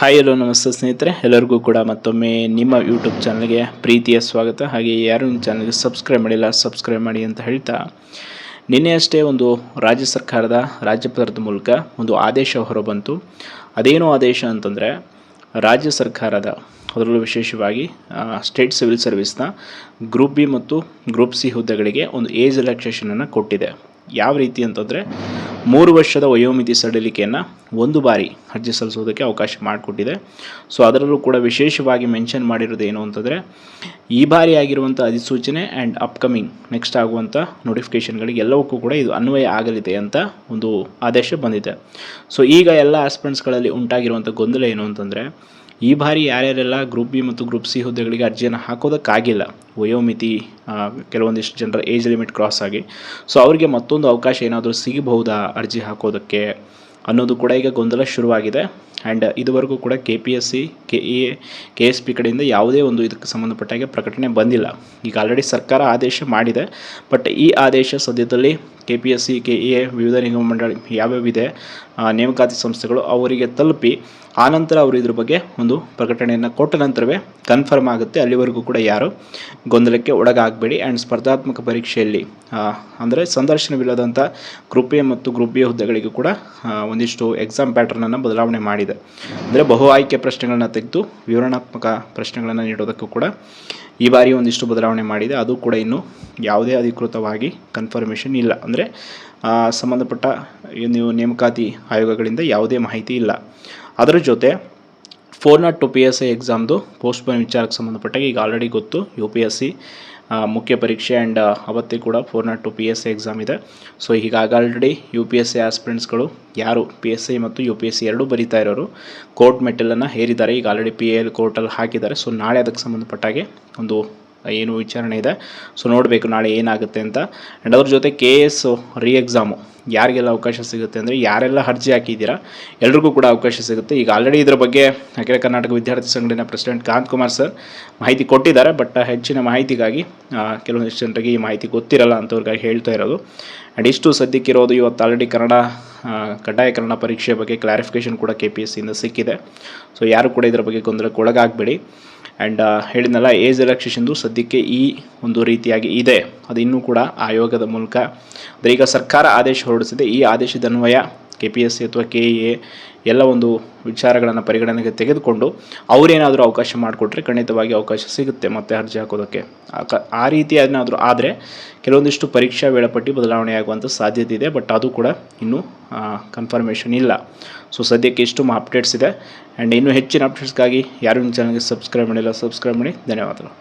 Hi hello ನಮಸ್ತೆ ಸ್ನೇಹಿತರೆ. ಎಲ್ಲರಿಗೂ ಕೂಡ ಮತ್ತೊಮ್ಮೆ ನಿಮ್ಮ ಯೂಟ್ಯೂಬ್ ಚಾನಲ್ಗೆ ಪ್ರೀತಿಯ ಸ್ವಾಗತ. ಹಾಗೆ ಯಾರು ನಿಮ್ಮ ಚಾನಲ್ಗೆ ಸಬ್ಸ್ಕ್ರೈಬ್ ಮಾಡಿಲ್ಲ ಸಬ್ಸ್ಕ್ರೈಬ್ ಮಾಡಿ ಅಂತ ಹೇಳ್ತಾ, ನಿನ್ನೆ ಅಷ್ಟೇ ಒಂದು ರಾಜ್ಯ ಸರ್ಕಾರದ ರಾಜ್ಯಪತ್ರದ ಮೂಲಕ ಒಂದು ಆದೇಶ ಹೊರಬಂತು. ಅದೇನು ಆದೇಶ ಅಂತಂದರೆ, ರಾಜ್ಯ ಸರ್ಕಾರದ, ಅದರಲ್ಲೂ ವಿಶೇಷವಾಗಿ ಸ್ಟೇಟ್ ಸಿವಿಲ್ ಸರ್ವಿಸ್ನ ಗ್ರೂಪ್ ಬಿ ಮತ್ತು ಗ್ರೂಪ್ ಸಿ ಹುದ್ದೆಗಳಿಗೆ ಒಂದು ಏಜ್ ರಿಲ್ಯಾಕ್ಸೇಷನನ್ನು ಕೊಟ್ಟಿದೆ. ಯಾವ ರೀತಿ ಅಂತಂದರೆ, ಮೂರು ವರ್ಷದ ವಯೋಮಿತಿ ಸಡಿಲಿಕೆಯನ್ನು ಒಂದು ಬಾರಿ ಅರ್ಜಿ ಸಲ್ಲಿಸೋದಕ್ಕೆ ಅವಕಾಶ ಮಾಡಿಕೊಟ್ಟಿದೆ. ಸೊ ಅದರಲ್ಲೂ ಕೂಡ ವಿಶೇಷವಾಗಿ ಮೆನ್ಷನ್ ಮಾಡಿರೋದು ಏನು ಅಂತಂದರೆ, ಈ ಬಾರಿ ಆಗಿರುವಂಥ ಅಧಿಸೂಚನೆ ಆ್ಯಂಡ್ ಅಪ್ಕಮಿಂಗ್ ನೆಕ್ಸ್ಟ್ ಆಗುವಂಥ ನೋಟಿಫಿಕೇಷನ್ಗಳಿಗೆ ಎಲ್ಲವಕ್ಕೂ ಕೂಡ ಇದು ಅನ್ವಯ ಆಗಲಿದೆ ಅಂತ ಒಂದು ಆದೇಶ ಬಂದಿದೆ. ಸೊ ಈಗ ಎಲ್ಲ ಆಸ್ಪೆಂಟ್ಸ್ಗಳಲ್ಲಿ ಉಂಟಾಗಿರುವಂಥ ಗೊಂದಲ ಏನು ಅಂತಂದರೆ, ಈ ಬಾರಿ ಯಾರ್ಯಾರೆಲ್ಲ ಗ್ರೂಪ್ ಬಿ ಮತ್ತು ಗ್ರೂಪ್ ಸಿ ಹುದ್ದೆಗಳಿಗೆ ಅರ್ಜಿಯನ್ನು ಹಾಕೋದಕ್ಕಾಗಿಲ್ಲ, ವಯೋಮಿತಿ ಕೆಲವೊಂದಿಷ್ಟು ಜನರ ಏಜ್ ಲಿಮಿಟ್ ಕ್ರಾಸ್ ಆಗಿ ಸೊ ಅವರಿಗೆ ಮತ್ತೊಂದು ಅವಕಾಶ ಏನಾದರೂ ಸಿಗಬಹುದಾ ಅರ್ಜಿ ಹಾಕೋದಕ್ಕೆ? ಅನ್ನೋದು ಕೂಡ ಈಗ ಗೊಂದಲ ಶುರುವಾಗಿದೆ. ಆ್ಯಂಡ್ ಇದುವರೆಗೂ ಕೂಡ K P S C K A K S P ಕಡೆಯಿಂದ ಯಾವುದೇ ಒಂದು ಇದಕ್ಕೆ ಸಂಬಂಧಪಟ್ಟಾಗೆ ಪ್ರಕಟಣೆ ಬಂದಿಲ್ಲ. ಈಗ ಆಲ್ರೆಡಿ ಸರ್ಕಾರ ಆದೇಶ ಮಾಡಿದೆ. ಬಟ್ ಈ ಆದೇಶ ಸದ್ಯದಲ್ಲಿ K P S C K A ವಿವಿಧ ನಿಗಮ ಮಂಡಳಿ ಯಾವ್ಯಾವಿದೆ ನೇಮಕಾತಿ ಸಂಸ್ಥೆಗಳು ಅವರಿಗೆ ತಲುಪಿ ಆನಂತರ ಅವರು ಇದ್ರ ಬಗ್ಗೆ ಒಂದು ಪ್ರಕಟಣೆಯನ್ನು ಕೊಟ್ಟ ನಂತರವೇ ಕನ್ಫರ್ಮ್ ಆಗುತ್ತೆ. ಅಲ್ಲಿವರೆಗೂ ಕೂಡ ಯಾರು ಗೊಂದಲಕ್ಕೆ ಒಳಗಾಗಬೇಡಿ ಆ್ಯಂಡ್ ಸ್ಪರ್ಧಾತ್ಮಕ ಪರೀಕ್ಷೆಯಲ್ಲಿ ಅಂದರೆ ಸಂದರ್ಶನವಿಲ್ಲದಂಥ ಗ್ರೂಪ್ ಎ ಮತ್ತು ಗ್ರೂಪ್ ಬಿ ಹುದ್ದೆಗಳಿಗೆ ಕೂಡ ಒಂದಿಷ್ಟು ಎಕ್ಸಾಮ್ ಪ್ಯಾಟರ್ನನ್ನು ಬದಲಾವಣೆ ಮಾಡಿದೆ. ಅಂದರೆ ಬಹು ಆಯ್ಕೆ ಪ್ರಶ್ನೆಗಳನ್ನ ತೆಗೆದು ವಿವರಣಾತ್ಮಕ ಪ್ರಶ್ನೆಗಳನ್ನು ನೀಡೋದಕ್ಕೂ ಕೂಡ ಈ ಬಾರಿ ಒಂದಿಷ್ಟು ಬದಲಾವಣೆ ಮಾಡಿದೆ. ಅದು ಕೂಡ ಇನ್ನೂ ಯಾವುದೇ ಅಧಿಕೃತವಾಗಿ ಕನ್ಫರ್ಮೇಷನ್ ಇಲ್ಲ. ಅಂದರೆ ಸಂಬಂಧಪಟ್ಟ ನೀವು ನೇಮಕಾತಿ ಆಯೋಗಗಳಿಂದ ಯಾವುದೇ ಮಾಹಿತಿ ಇಲ್ಲ. ಅದರ ಜೊತೆ four naught two P S I ಎಕ್ಸಾಮ್ದು postpone ವಿಚಾರಕ್ಕೆ ಸಂಬಂಧಪಟ್ಟಾಗ ಈಗ ಆಲ್ರೆಡಿ ಗೊತ್ತು ಯು ಪಿ ಎಸ್ ಸಿ ಮುಖ್ಯ ಪರೀಕ್ಷೆ ಆ್ಯಂಡ್ ಅವತ್ತೇ ಕೂಡ four naught two P S I exam ಇದೆ. ಸೊ ಹೀಗಾಗಿ already U P S C ಆಸ್ಪಿರೆಂಟ್ಸ್ಗಳು ಯಾರು? ಪಿ ಎಸ್ ಐ ಮತ್ತು ಯು ಪಿ ಎಸ್ ಸಿ ಎರಡೂ ಬರೀತಾ ಇರೋರು. ಕೋರ್ಟ್ ಮೆಟ್ಟಿಲನ್ನು ಹೇರಿದ್ದಾರೆ. ಈಗ ಆಲ್ರೆಡಿ ಪಿ ಎಲ್ ಕೋರ್ಟಲ್ಲಿ ಹಾಕಿದ್ದಾರೆ. ಸೊ ನಾಳೆ ಅದಕ್ಕೆ ಸಂಬಂಧಪಟ್ಟಾಗೆ ಒಂದು ಏನು ವಿಚಾರಣೆ ಇದೆ. ಸೊ ನೋಡಬೇಕು ನಾಳೆ ಏನಾಗುತ್ತೆ ಅಂತ. ಆ್ಯಂಡ್ ಅದ್ರ ಜೊತೆ ಕೆ ಎಸ್ ರೀ ಎಕ್ಸಾಮು ಯಾರಿಗೆಲ್ಲ ಅವಕಾಶ ಸಿಗುತ್ತೆ ಅಂದರೆ ಯಾರೆಲ್ಲ ಅರ್ಜಿ ಹಾಕಿದ್ದೀರಾ, ಎಲ್ರಿಗೂ ಕೂಡ ಅವಕಾಶ ಸಿಗುತ್ತೆ. ಈಗ ಆಲ್ರೆಡಿ ಇದ್ರ ಬಗ್ಗೆ ಅಖಿಲ ಕರ್ನಾಟಕ ವಿದ್ಯಾರ್ಥಿ ಸಂಘಟನೆ ಪ್ರೆಸಿಡೆಂಟ್ ಕಾಂತ್ ಕುಮಾರ್ ಸರ್ ಮಾಹಿತಿ ಕೊಟ್ಟಿದ್ದಾರೆ ಬಟ್ ಹೆಚ್ಚಿನ ಮಾಹಿತಿಗಾಗಿ ಕೆಲವೊಂದಿಷ್ಟು ಜನರಿಗೆ ಈ ಮಾಹಿತಿ ಗೊತ್ತಿರಲ್ಲ ಅಂಥವ್ರಿಗಾಗಿ ಹೇಳ್ತಾ ಇರೋದು. ಆ್ಯಂಡ್ ಇಷ್ಟು ಸದ್ಯಕ್ಕಿರೋದು ಇವತ್ತು ಆಲ್ರೆಡಿ ಕನ್ನಡ ಕಡ್ಡಾಯ ಪರೀಕ್ಷೆ ಬಗ್ಗೆ ಕ್ಲಾರಿಫಿಕೇಷನ್ ಕೂಡ ಕೆ ಪಿ ಎಸ್ ಸಿಯಿಂದ ಸಿಕ್ಕಿದೆ. ಸೊ ಯಾರು ಕೂಡ ಇದರ ಬಗ್ಗೆ ಗೊಂದಲಕ್ಕೆ ಒಳಗಾಗಬೇಡಿ. ಆ್ಯಂಡ್ ಹೇಳಿದ್ನಲ್ಲ, ಏಜ್ ರಿಲ್ಯಾಕ್ಸೇಷನ್ದು ಸದ್ಯಕ್ಕೆ ಈ ಒಂದು ರೀತಿಯಾಗಿ ಇದೆ. ಅದು ಇನ್ನೂ ಕೂಡ ಆಯೋಗದ ಮೂಲಕ. ಅಂದರೆ ಈಗ ಸರ್ಕಾರ ಆದೇಶ ಹೊರಡಿಸಿದೆ. ಈ ಆದೇಶದ ಅನ್ವಯ ಕೆ ಪಿ ಎಸ್ ಸಿ ಅಥವಾ ಕೆ ಇ ಎ ಎಲ್ಲ ಒಂದು ವಿಚಾರಗಳನ್ನು ಪರಿಗಣನೆಗೆ ತೆಗೆದುಕೊಂಡು ಅವರೇನಾದರೂ ಅವಕಾಶ ಮಾಡಿಕೊಟ್ರೆ ಖಂಡಿತವಾಗಿ ಅವಕಾಶ ಸಿಗುತ್ತೆ ಮತ್ತೆ ಅರ್ಜಿ ಹಾಕೋದಕ್ಕೆ. ಆ ರೀತಿ ಏನಾದರೂ ಆದರೆ ಕೆಲವೊಂದಿಷ್ಟು ಪರೀಕ್ಷಾ ವೇಳಾಪಟ್ಟಿ ಬದಲಾವಣೆ ಆಗುವಂಥ ಸಾಧ್ಯತೆ ಇದೆ, ಬಟ್ ಅದು ಕೂಡ ಇನ್ನೂ ಕನ್ಫರ್ಮೇಷನ್ ಇಲ್ಲ. ಸೊ ಸದ್ಯಕ್ಕೆ ಇಷ್ಟು ಅಪ್ಡೇಟ್ಸ್ ಇದೆ. ಆ್ಯಂಡ್ ಇನ್ನೂ ಹೆಚ್ಚಿನ ಅಪ್ಡೇಟ್ಸ್ಗಾಗಿ ಯಾರು ಚಾನಲ್ಗೆ ಸಬ್ಸ್ಕ್ರೈಬ್ ಮಾಡಿಲ್ಲ ಸಬ್ಸ್ಕ್ರೈಬ್ ಮಾಡಿ. ಧನ್ಯವಾದಗಳು.